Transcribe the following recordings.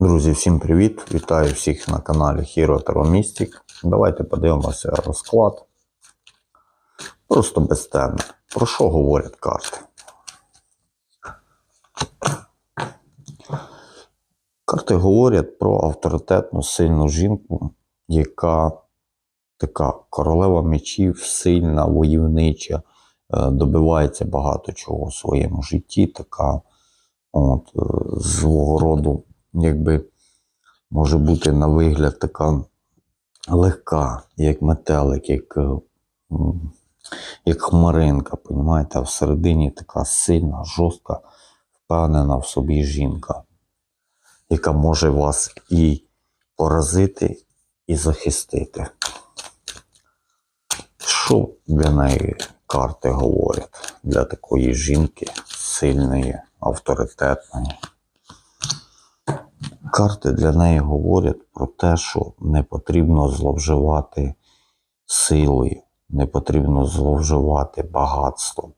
Друзі, всім привіт! Вітаю всіх на каналі Hero Tarot Mystic. Давайте подивимося розклад. Просто без теми. Про що говорять карти? Карти говорять про авторитетну сильну жінку, яка така королева мечів, сильна, войовнича, е, добивається багато чого в своєму житті. Така от, е, свого роду, якби може бути на вигляд така легка, як метелик, як, е, як хмаринка, понімаєте? а всередині така сильна, жорстка, впевнена в собі жінка, яка може вас і поразити, і захистити. Що для неї карти говорять для такої жінки сильної, авторитетної? Карти для неї говорять про те, що не потрібно зловживати силою, не потрібно зловживати багатством.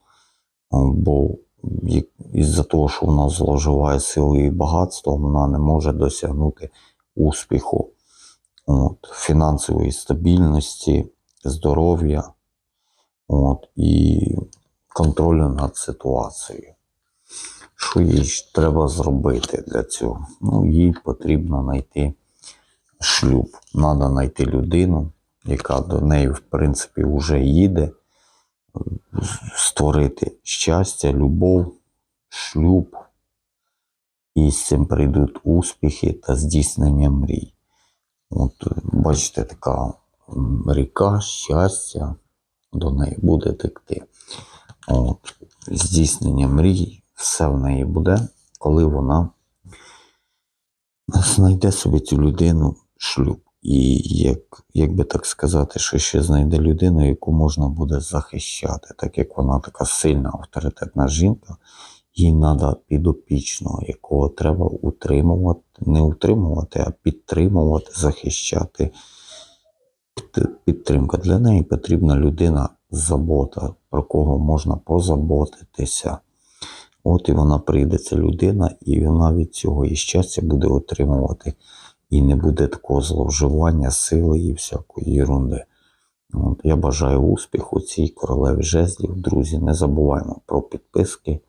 Бо із-за того, що вона зловживає силою і багатством, вона не може досягнути успіху, от, фінансової стабільності, здоров'я от, і контролю над ситуацією. Що їй треба зробити для цього? Ну, їй потрібно знайти шлюб. Треба знайти людину, яка до неї, в принципі, вже їде, створити щастя, любов, шлюб. І з цим прийдуть успіхи та здійснення мрій. От, бачите, така ріка щастя до неї буде текти. От, здійснення мрій, все в неї буде, коли вона знайде собі цю людину шлюб. І як, як би так сказати, що ще знайде людину, яку можна буде захищати, так як вона така сильна авторитетна жінка, їй треба підопічного, якого треба утримувати, не утримувати, а підтримувати, захищати. Підтримка для неї потрібна людина забота, про кого можна позаботитися. От і вона прийде, ця людина, і вона від цього і щастя буде отримувати, і не буде такого зловживання, сили і всякої ерунди. От, я бажаю успіху цій королеві жезлів. Друзі, не забуваємо про підписки,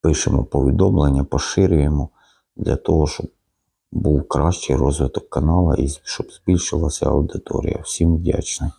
пишемо повідомлення, поширюємо для того, щоб був кращий розвиток каналу і щоб збільшилася аудиторія. Всім вдячний.